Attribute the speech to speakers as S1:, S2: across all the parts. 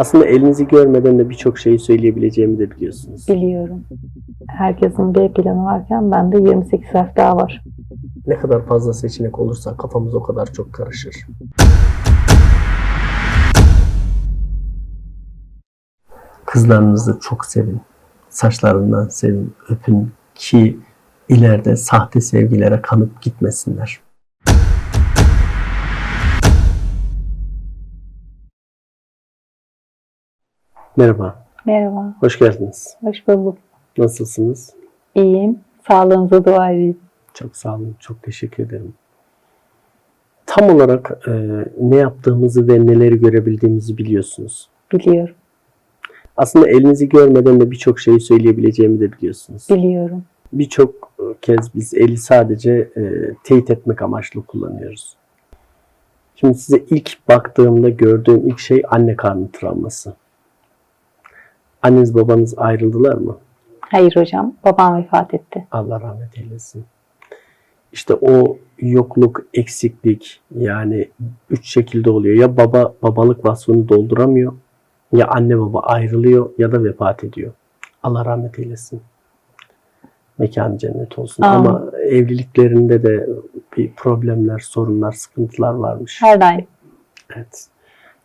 S1: Aslında elinizi görmeden de birçok şeyi söyleyebileceğimi de biliyorsunuz.
S2: Biliyorum. Herkesin B planı varken bende 28 harf daha var.
S1: Ne kadar fazla seçenek olursa kafamız o kadar çok karışır. Kızlarınızı çok sevin. Saçlarından sevin, öpün ki ileride sahte sevgilere kanıp gitmesinler. Merhaba,
S2: Merhaba,
S1: hoş geldiniz.
S2: hoş bulduk.
S1: Nasılsınız?
S2: İyiyim. Sağlığınıza dua edeyim.
S1: Çok sağ olun, çok teşekkür ederim. Tam olarak e, ne yaptığımızı ve neleri görebildiğimizi biliyorsunuz.
S2: Biliyorum,
S1: Aslında elinizi görmeden de birçok şeyi söyleyebileceğimi de biliyorsunuz.
S2: biliyorum.
S1: Birçok kez biz eli sadece e, teyit etmek amaçlı kullanıyoruz. Şimdi size ilk baktığımda gördüğüm ilk şey anne karnı travması. Anneniz babanız ayrıldılar mı?
S2: Hayır hocam, babam vefat etti.
S1: Allah rahmet eylesin. İşte o yokluk, eksiklik yani üç şekilde oluyor. Ya baba babalık vasfını dolduramıyor, ya anne baba ayrılıyor ya da vefat ediyor. Allah rahmet eylesin. Mekan cennet olsun.
S2: Amin.
S1: Ama evliliklerinde de bir problemler, sorunlar, sıkıntılar varmış.
S2: Her daim.
S1: Evet.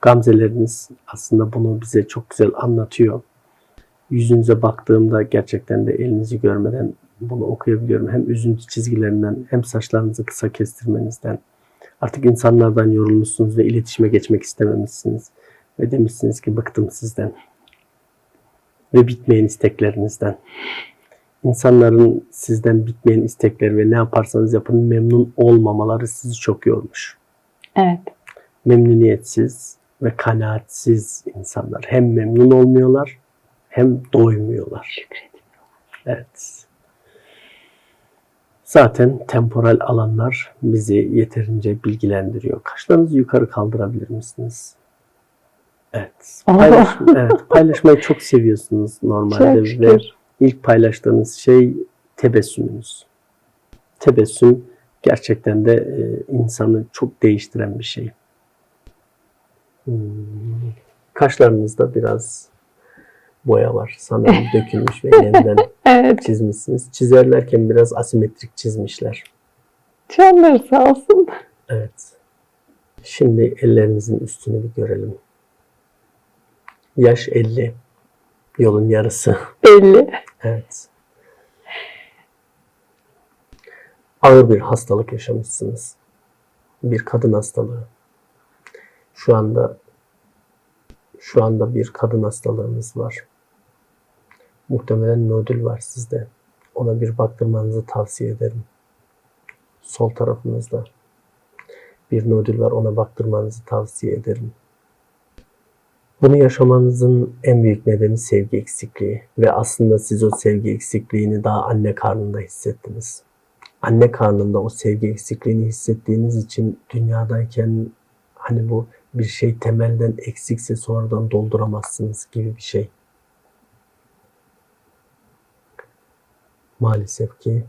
S1: Gamzeleriniz aslında bunu bize çok güzel anlatıyor. Yüzünüze baktığımda gerçekten de elinizi görmeden bunu okuyabiliyorum. Hem üzüntü çizgilerinden hem saçlarınızı kısa kestirmenizden. Artık insanlardan yorulmuşsunuz ve iletişime geçmek istememişsiniz. Ve demişsiniz ki bıktım sizden. Ve bitmeyen isteklerinizden. İnsanların sizden bitmeyen istekleri ve ne yaparsanız yapın memnun olmamaları sizi çok yormuş
S2: Evet,
S1: memnuniyetsiz ve kanaatsiz insanlar. Hem memnun olmuyorlar hem doymuyorlar.
S2: şükredin.
S1: Evet. Zaten temporal alanlar bizi yeterince bilgilendiriyor. Kaşlarınızı yukarı kaldırabilir misiniz? Evet. Paylaş, evet. Paylaşmayı çok seviyorsunuz normalde
S2: Çok
S1: ve ilk paylaştığınız şey tebessümünüz. Tebessüm gerçekten de e, insanı çok değiştiren bir şey. Hmm. Kaşlarınızda biraz boya var. Sanırım dökülmüş ve yeniden
S2: Evet,
S1: çizmişsiniz. Çizerlerken biraz asimetrik çizmişler.
S2: canları sağ olsun.
S1: Evet. Şimdi ellerinizin üstünü bir görelim. Yaş 50. Yolun yarısı.
S2: Belli.
S1: Evet. Ağır bir hastalık yaşamışsınız. Bir kadın hastalığı. Şu anda şu anda bir kadın hastalığınız var. Muhtemelen nodül var sizde. Ona bir baktırmanızı tavsiye ederim. Sol tarafınızda bir nodül var. Ona baktırmanızı tavsiye ederim. Bunu yaşamanızın en büyük nedeni sevgi eksikliği ve aslında siz o sevgi eksikliğini daha anne karnında hissettiniz. Anne karnında o sevgi eksikliğini hissettiğiniz için dünyadayken hani bu bir şey temelden eksikse sonradan dolduramazsınız gibi bir şey. Maalesef ki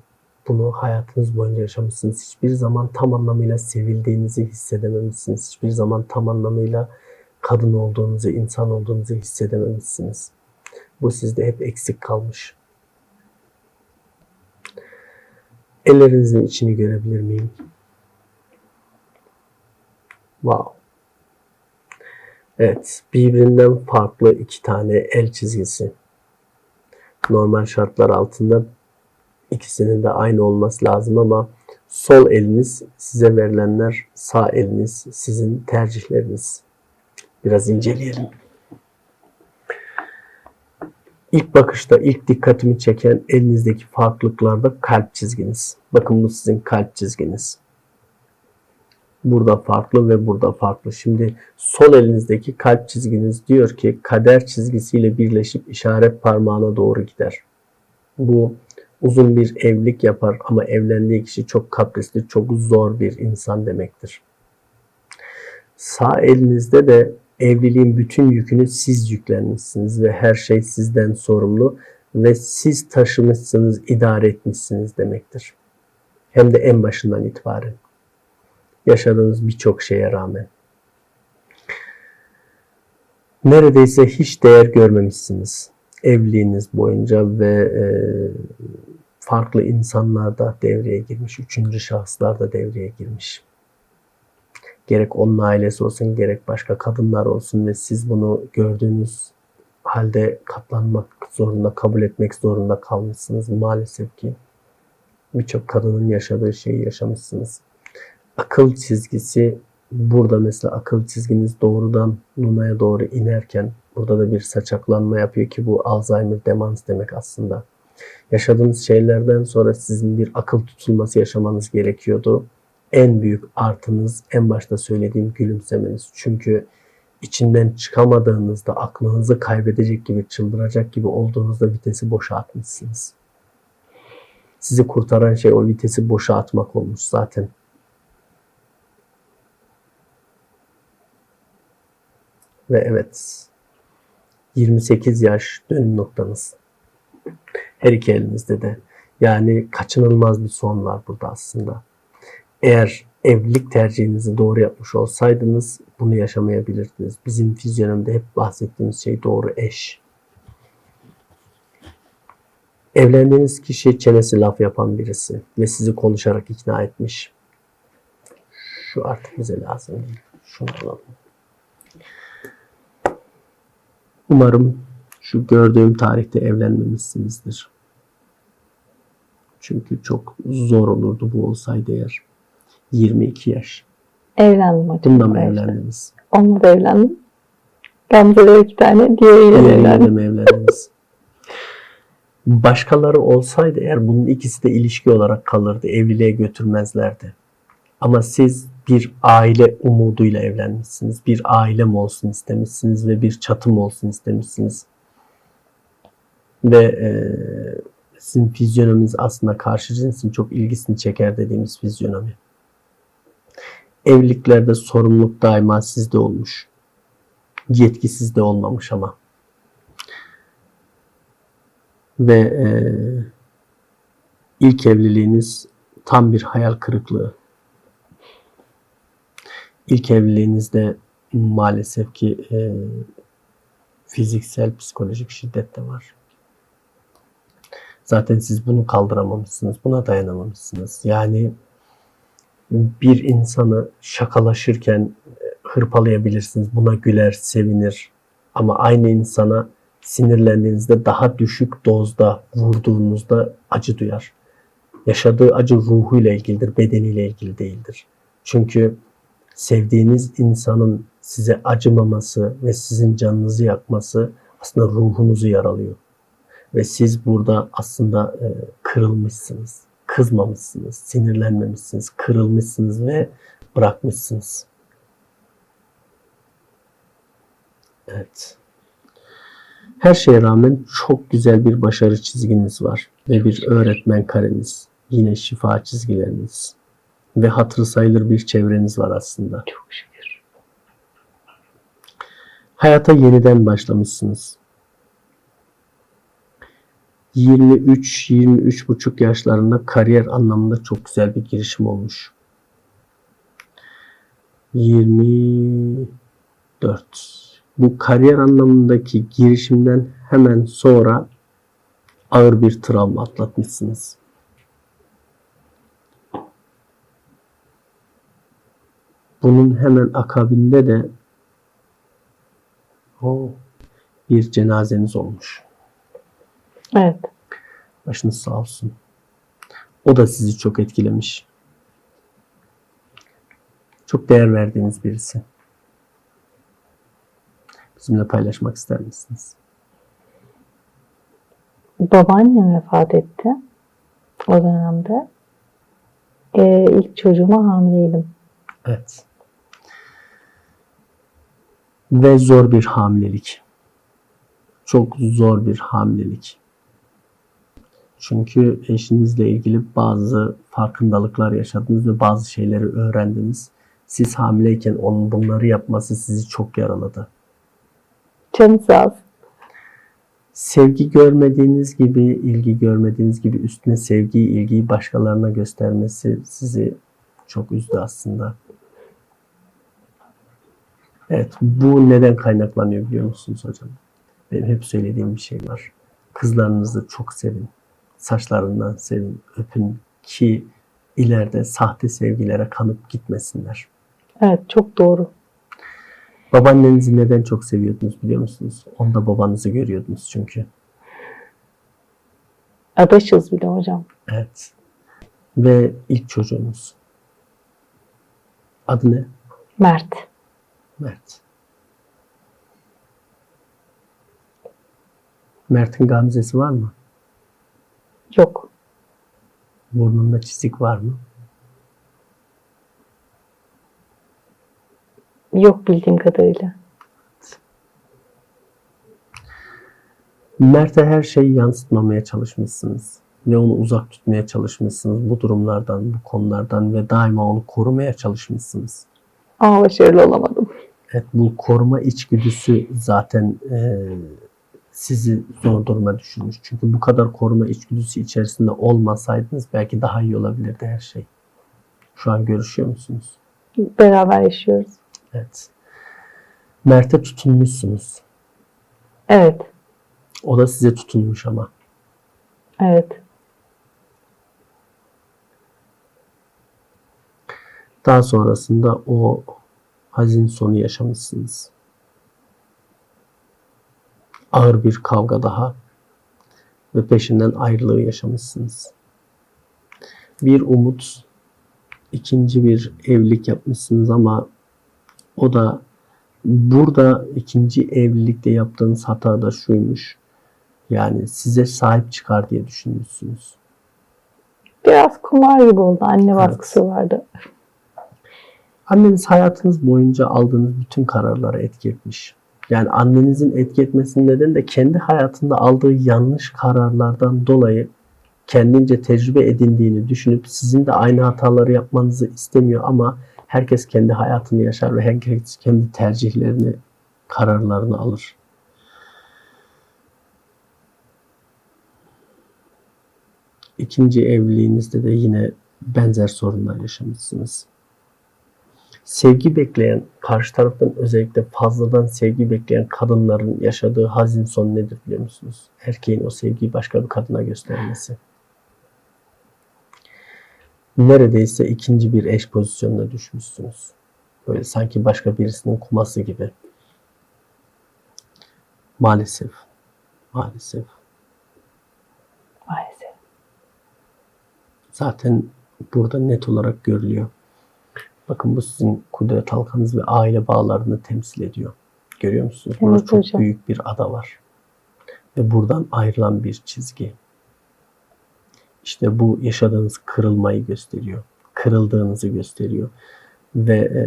S1: bunu hayatınız boyunca yaşamışsınız. Hiçbir zaman tam anlamıyla sevildiğinizi hissedememişsiniz. Hiçbir zaman tam anlamıyla kadın olduğunuzu, insan olduğunuzu hissedememişsiniz. Bu sizde hep eksik kalmış. Ellerinizin içini görebilir miyim? Wow. Evet, birbirinden farklı iki tane el çizgisi. Normal şartlar altında ikisinin de aynı olması lazım ama sol eliniz size verilenler, sağ eliniz sizin tercihleriniz. Biraz inceleyelim. İlk bakışta ilk dikkatimi çeken elinizdeki farklılıklarda kalp çizginiz. Bakın bu sizin kalp çizginiz. Burada farklı ve burada farklı. Şimdi sol elinizdeki kalp çizginiz diyor ki kader çizgisiyle birleşip işaret parmağına doğru gider. Bu uzun bir evlilik yapar ama evlendiği kişi çok kaprisli, çok zor bir insan demektir. Sağ elinizde de evliliğin bütün yükünü siz yüklenmişsiniz ve her şey sizden sorumlu ve siz taşımışsınız, idare etmişsiniz demektir. Hem de en başından itibaren. Yaşadığınız birçok şeye rağmen. neredeyse hiç değer görmemişsiniz evliliğiniz boyunca ve e, farklı insanlar da devreye girmiş, üçüncü şahıslar da devreye girmiş. Gerek onun ailesi olsun, gerek başka kadınlar olsun ve siz bunu gördüğünüz halde katlanmak zorunda, kabul etmek zorunda kalmışsınız maalesef ki. Birçok kadının yaşadığı şeyi yaşamışsınız. Akıl çizgisi burada mesela akıl çizginiz doğrudan Luna'ya doğru inerken burada da bir saçaklanma yapıyor ki bu Alzheimer demans demek aslında. Yaşadığınız şeylerden sonra sizin bir akıl tutulması yaşamanız gerekiyordu. En büyük artınız en başta söylediğim gülümsemeniz. Çünkü içinden çıkamadığınızda aklınızı kaybedecek gibi, çıldıracak gibi olduğunuzda vitesi boşa atmışsınız. Sizi kurtaran şey o vitesi boşa atmak olmuş zaten. Ve evet 28 yaş dönüm noktanız. Her iki elinizde de. Yani kaçınılmaz bir son var burada aslında. Eğer evlilik tercihinizi doğru yapmış olsaydınız bunu yaşamayabilirdiniz. Bizim fizyonomda hep bahsettiğimiz şey doğru eş. Evlendiğiniz kişi çenesi laf yapan birisi ve sizi konuşarak ikna etmiş. Şu artık bize lazım. Şunu alalım. Umarım şu gördüğüm tarihte evlenmemişsinizdir. Çünkü çok zor olurdu bu olsaydı eğer. 22 yaş.
S2: Evlendim hocam.
S1: Bununla mı evlendiniz?
S2: Onunla da evlendim. Gamze'de iki tane, diğeriyle de evlendim.
S1: evlendiniz? Başkaları olsaydı eğer bunun ikisi de ilişki olarak kalırdı. Evliliğe götürmezlerdi. Ama siz bir aile umuduyla evlenmişsiniz. Bir ailem olsun istemişsiniz ve bir çatım olsun istemişsiniz. Ve e, sizin fizyonominiz aslında karşı cinsin çok ilgisini çeker dediğimiz fizyonomi. Evliliklerde sorumluluk daima sizde olmuş. Yetki sizde olmamış ama. Ve e, ilk evliliğiniz tam bir hayal kırıklığı. İlk evliliğinizde maalesef ki e, fiziksel, psikolojik şiddet de var. Zaten siz bunu kaldıramamışsınız, buna dayanamamışsınız. Yani bir insanı şakalaşırken e, hırpalayabilirsiniz, buna güler, sevinir. Ama aynı insana sinirlendiğinizde daha düşük dozda vurduğunuzda acı duyar. Yaşadığı acı ruhuyla ilgilidir, bedeniyle ilgili değildir. Çünkü sevdiğiniz insanın size acımaması ve sizin canınızı yakması aslında ruhunuzu yaralıyor. Ve siz burada aslında e, kırılmışsınız, kızmamışsınız, sinirlenmemişsiniz, kırılmışsınız ve bırakmışsınız. Evet. Her şeye rağmen çok güzel bir başarı çizginiz var ve bir öğretmen kareniz, yine şifa çizgileriniz ve hatırı sayılır bir çevreniz var aslında.
S2: Çok şükür.
S1: Hayata yeniden başlamışsınız. 23 buçuk yaşlarında kariyer anlamında çok güzel bir girişim olmuş. 24 Bu kariyer anlamındaki girişimden hemen sonra ağır bir travma atlatmışsınız. Bunun hemen akabinde de o bir cenazeniz olmuş.
S2: Evet.
S1: Başınız sağ olsun. O da sizi çok etkilemiş. Çok değer verdiğiniz birisi. Bizimle paylaşmak ister misiniz?
S2: Babaannem vefat etti. O dönemde. Ee, ilk çocuğuma hamileydim.
S1: Evet. Ve zor bir hamilelik. Çok zor bir hamilelik. Çünkü eşinizle ilgili bazı farkındalıklar yaşadınız ve bazı şeyleri öğrendiniz. Siz hamileyken onun bunları yapması sizi çok yaraladı.
S2: Canı sağ olsun.
S1: sevgi görmediğiniz gibi, ilgi görmediğiniz gibi üstüne sevgiyi, ilgiyi başkalarına göstermesi sizi çok üzdü aslında. Evet, bu neden kaynaklanıyor biliyor musunuz hocam? Benim hep söylediğim bir şey var. Kızlarınızı çok sevin. Saçlarından sevin, öpün ki ileride sahte sevgilere kanıp gitmesinler.
S2: Evet çok doğru.
S1: Babaannenizi neden çok seviyordunuz biliyor musunuz? Onda babanızı görüyordunuz çünkü.
S2: Adaşız bile hocam.
S1: Evet. Ve ilk çocuğunuz. Adı ne?
S2: Mert.
S1: Mert. Mert'in gamzesi var mı?
S2: Yok.
S1: Burnunda çizik var mı?
S2: Yok bildiğim kadarıyla.
S1: Mert'e her şeyi yansıtmamaya çalışmışsınız. Ve onu uzak tutmaya çalışmışsınız bu durumlardan, bu konulardan ve daima onu korumaya çalışmışsınız.
S2: Ama başarılı olamadım.
S1: Evet, bu koruma içgüdüsü zaten e, sizi zor duruma düşürmüş. Çünkü bu kadar koruma içgüdüsü içerisinde olmasaydınız belki daha iyi olabilirdi her şey. Şu an görüşüyor musunuz?
S2: Beraber yaşıyoruz.
S1: Evet. Mert'e tutunmuşsunuz.
S2: Evet.
S1: O da size tutunmuş ama.
S2: Evet.
S1: Daha sonrasında o hazin sonu yaşamışsınız. Ağır bir kavga daha ve peşinden ayrılığı yaşamışsınız. Bir umut, ikinci bir evlilik yapmışsınız ama o da burada ikinci evlilikte yaptığınız hata da şuymuş. Yani size sahip çıkar diye düşünmüşsünüz.
S2: Biraz kumar gibi oldu. Anne baskısı vardı.
S1: Anneniz hayatınız boyunca aldığınız bütün kararlara etki etmiş. Yani annenizin etki etmesinin nedeni de kendi hayatında aldığı yanlış kararlardan dolayı kendince tecrübe edindiğini düşünüp sizin de aynı hataları yapmanızı istemiyor ama herkes kendi hayatını yaşar ve herkes kendi tercihlerini, kararlarını alır. İkinci evliliğinizde de yine benzer sorunlar yaşamışsınız sevgi bekleyen, karşı taraftan özellikle fazladan sevgi bekleyen kadınların yaşadığı hazin son nedir biliyor musunuz? Erkeğin o sevgiyi başka bir kadına göstermesi. Neredeyse ikinci bir eş pozisyonuna düşmüşsünüz. Böyle sanki başka birisinin kuması gibi. Maalesef. Maalesef.
S2: Maalesef.
S1: Zaten burada net olarak görülüyor. Bakın bu sizin kudret halkanız ve aile bağlarını temsil ediyor. Görüyor musunuz? Burada
S2: Evet
S1: çok
S2: hocam.
S1: büyük bir ada var. Ve buradan ayrılan bir çizgi. İşte bu yaşadığınız kırılmayı gösteriyor. Kırıldığınızı gösteriyor. Ve e,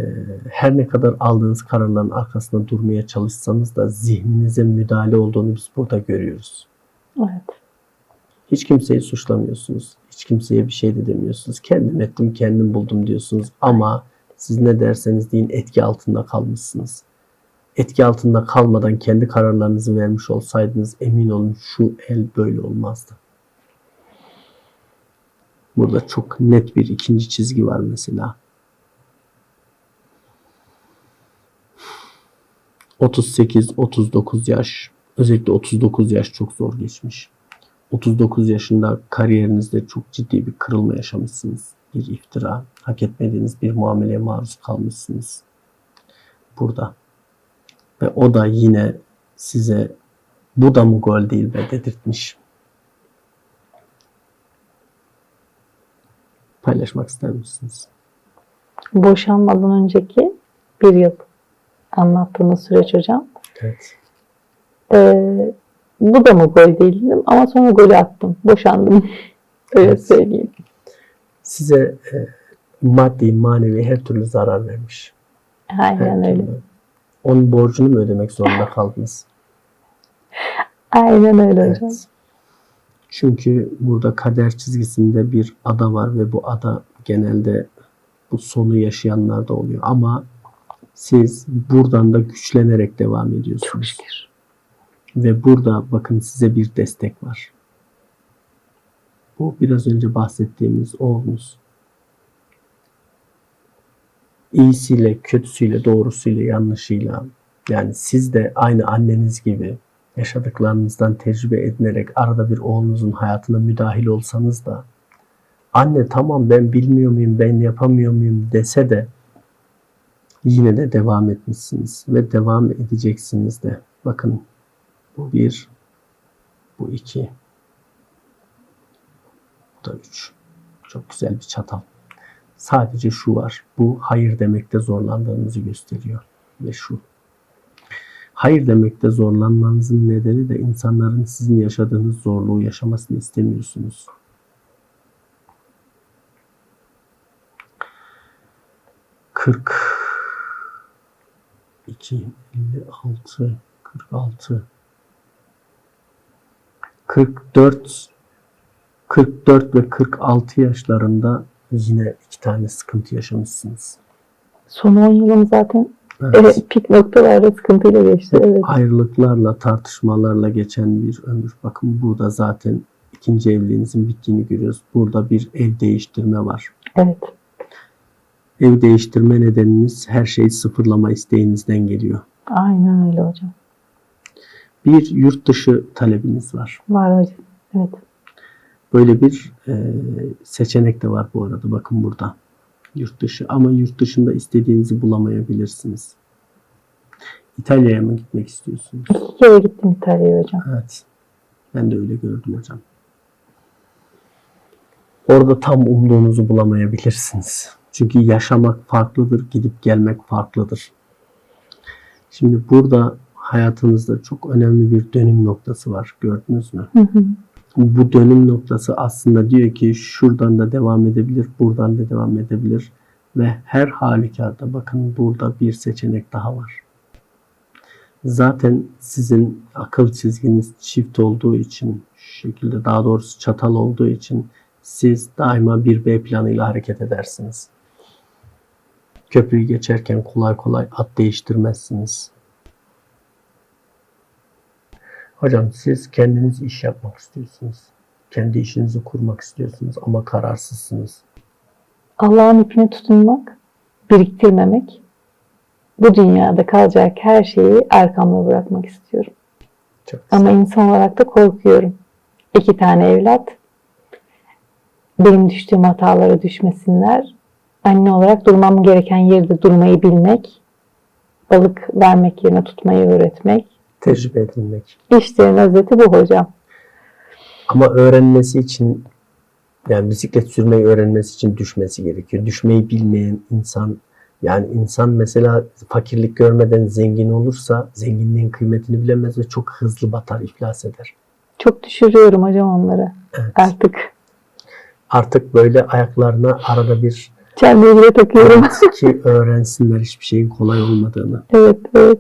S1: her ne kadar aldığınız kararların arkasında durmaya çalışsanız da zihninize müdahale olduğunu biz burada görüyoruz.
S2: Evet.
S1: Hiç kimseyi suçlamıyorsunuz. Hiç kimseye bir şey de demiyorsunuz. Kendim ettim, kendim buldum diyorsunuz. Ama siz ne derseniz deyin etki altında kalmışsınız. Etki altında kalmadan kendi kararlarınızı vermiş olsaydınız emin olun şu el böyle olmazdı. Burada çok net bir ikinci çizgi var mesela. 38-39 yaş. Özellikle 39 yaş çok zor geçmiş. 39 yaşında kariyerinizde çok ciddi bir kırılma yaşamışsınız. Bir iftira, hak etmediğiniz bir muameleye maruz kalmışsınız. Burada. Ve o da yine size bu da mı gol değil be dedirtmiş. Paylaşmak ister misiniz?
S2: Boşanmadan önceki bir yıl anlattığınız süreç hocam.
S1: Evet.
S2: Ee, bu da mı gol değil dedim ama sonra golü attım. Boşandım. Öyle
S1: Evet.
S2: söyleyeyim.
S1: Size e, maddi, manevi her türlü zarar vermiş. Her
S2: Aynen öyle.
S1: türlü. Onun borcunu mu ödemek zorunda kaldınız?
S2: Aynen öyle
S1: Evet.
S2: hocam.
S1: Çünkü burada kader çizgisinde bir ada var ve bu ada genelde bu sonu yaşayanlarda oluyor. Ama siz buradan da güçlenerek devam
S2: Çok
S1: ediyorsunuz.
S2: şükür.
S1: Ve burada bakın size bir destek var. Bu biraz önce bahsettiğimiz oğlunuz. iyisiyle, kötüsüyle, doğrusuyla, yanlışıyla yani siz de aynı anneniz gibi yaşadıklarınızdan tecrübe edinerek arada bir oğlunuzun hayatına müdahil olsanız da anne tamam ben bilmiyor muyum, ben yapamıyor muyum dese de yine de devam etmişsiniz ve devam edeceksiniz de. Bakın bu bir, bu iki, bu da üç. Çok güzel bir çatal. Sadece şu var. Bu hayır demekte zorlandığınızı gösteriyor. Ve şu. Hayır demekte zorlanmanızın nedeni de insanların sizin yaşadığınız zorluğu yaşamasını istemiyorsunuz. Kırk iki, elli altı, kırk altı, kırk dört 44 ve 46 yaşlarında yine iki tane sıkıntı yaşamışsınız.
S2: Son 10 yılım zaten
S1: Evet.
S2: evet, pik noktalarda sıkıntıyla geçti. Evet.
S1: Ayrılıklarla, tartışmalarla geçen bir ömür. Bakın burada zaten ikinci evliliğinizin bittiğini görüyoruz. Burada bir ev değiştirme var.
S2: Evet.
S1: Ev değiştirme nedeniniz her şeyi sıfırlama isteğinizden geliyor.
S2: Aynen öyle hocam.
S1: Bir yurt dışı talebiniz var.
S2: Var hocam. Evet.
S1: Böyle bir e, seçenek de var bu arada. Bakın burada. Yurt dışı. Ama yurt dışında istediğinizi bulamayabilirsiniz. İtalya'ya mı gitmek istiyorsunuz?
S2: İki kere gittim İtalya'ya hocam.
S1: Evet. Ben de öyle gördüm hocam. Orada tam umduğunuzu bulamayabilirsiniz. Çünkü yaşamak farklıdır, gidip gelmek farklıdır. Şimdi burada hayatınızda çok önemli bir dönüm noktası var. Gördünüz mü?
S2: Hı hı.
S1: bu dönüm noktası aslında diyor ki şuradan da devam edebilir, buradan da devam edebilir ve her halükarda bakın burada bir seçenek daha var. Zaten sizin akıl çizginiz çift olduğu için, şu şekilde daha doğrusu çatal olduğu için siz daima bir B planıyla hareket edersiniz. Köprüyü geçerken kolay kolay at değiştirmezsiniz. Hocam siz kendiniz iş yapmak istiyorsunuz. Kendi işinizi kurmak istiyorsunuz ama kararsızsınız.
S2: Allah'ın ipine tutunmak, biriktirmemek, bu dünyada kalacak her şeyi arkamda bırakmak istiyorum.
S1: Çok güzel.
S2: Ama insan olarak da korkuyorum. İki tane evlat, benim düştüğüm hatalara düşmesinler. Anne olarak durmam gereken yerde durmayı bilmek, balık vermek yerine tutmayı öğretmek.
S1: Tecrübe edilmek.
S2: İşlerin özeti bu hocam.
S1: Ama öğrenmesi için yani bisiklet sürmeyi öğrenmesi için düşmesi gerekiyor. Düşmeyi bilmeyen insan yani insan mesela fakirlik görmeden zengin olursa zenginliğin kıymetini bilemez ve çok hızlı batar, iflas eder.
S2: Çok düşürüyorum hocam onları
S1: Evet.
S2: artık.
S1: Artık böyle ayaklarına arada bir
S2: Çelmeyi takıyorum.
S1: ki öğrensinler hiçbir şeyin kolay olmadığını.
S2: evet, evet.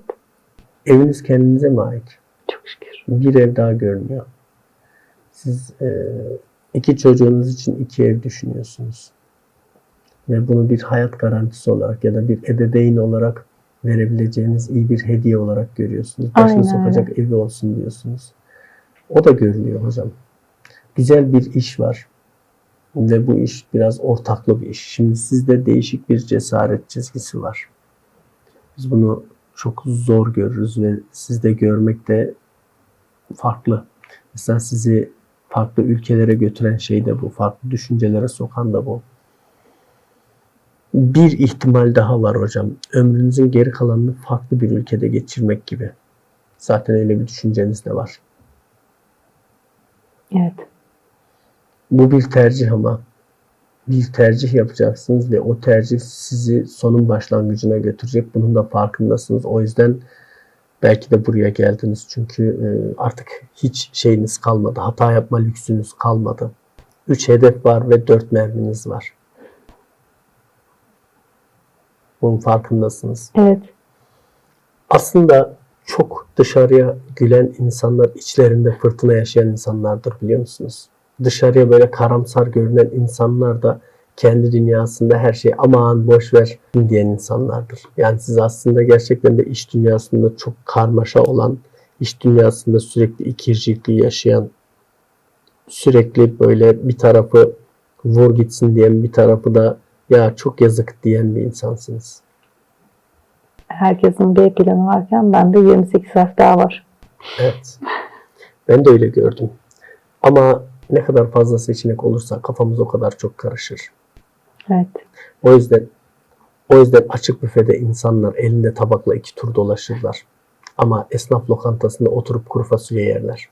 S1: Eviniz kendinize mi ait?
S2: Çok şükür.
S1: bir ev daha görünüyor. Siz e, iki çocuğunuz için iki ev düşünüyorsunuz. Ve bunu bir hayat garantisi olarak ya da bir ebeveyn olarak verebileceğiniz iyi bir hediye olarak görüyorsunuz. Başını
S2: Aynen
S1: sokacak evi olsun diyorsunuz. O da görülüyor hocam. Güzel bir iş var. Ve bu iş biraz ortaklı bir iş. Şimdi sizde değişik bir cesaret çizgisi var. Biz bunu çok zor görürüz ve sizde görmek de farklı. Mesela sizi farklı ülkelere götüren şey de bu. Farklı düşüncelere sokan da bu. Bir ihtimal daha var hocam. Ömrünüzün geri kalanını farklı bir ülkede geçirmek gibi. Zaten öyle bir düşünceniz de var.
S2: Evet.
S1: Bu bir tercih ama bir tercih yapacaksınız ve o tercih sizi sonun başlangıcına götürecek. Bunun da farkındasınız. O yüzden belki de buraya geldiniz. Çünkü e, artık hiç şeyiniz kalmadı. Hata yapma lüksünüz kalmadı. 3 hedef var ve 4 merminiz var. Bunun farkındasınız.
S2: Evet.
S1: Aslında çok dışarıya gülen insanlar içlerinde fırtına yaşayan insanlardır biliyor musunuz? Dışarıya böyle karamsar görünen insanlar da kendi dünyasında her şey aman boş ver diyen insanlardır. Yani siz aslında gerçekten de iş dünyasında çok karmaşa olan, iş dünyasında sürekli ikircikli yaşayan, sürekli böyle bir tarafı vur gitsin diyen bir tarafı da Ya çok yazık diyen bir insansınız.
S2: Herkesin B planı varken bende 28 harf daha var.
S1: Evet. Ben de öyle gördüm. Ama ne kadar fazla seçenek olursa kafamız o kadar çok karışır.
S2: Evet.
S1: O yüzden o yüzden açık büfede insanlar elinde tabakla iki tur dolaşırlar. Ama esnaf lokantasında oturup kuru fasulye yerler.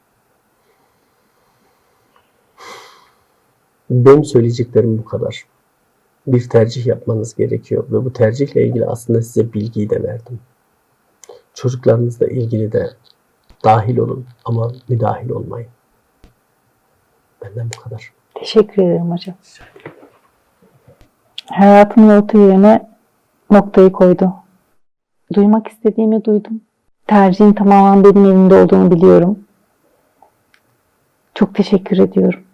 S1: Benim söyleyeceklerim bu kadar. Bir tercih yapmanız gerekiyor ve bu tercihle ilgili aslında size bilgiyi de verdim. Çocuklarınızla ilgili de dahil olun ama müdahil olmayın. Benden bu kadar.
S2: Teşekkür ederim hocam. Hayatımın orta yerine noktayı koydu. Duymak istediğimi duydum. Tercihin tamamen benim elimde olduğunu biliyorum. Çok teşekkür ediyorum.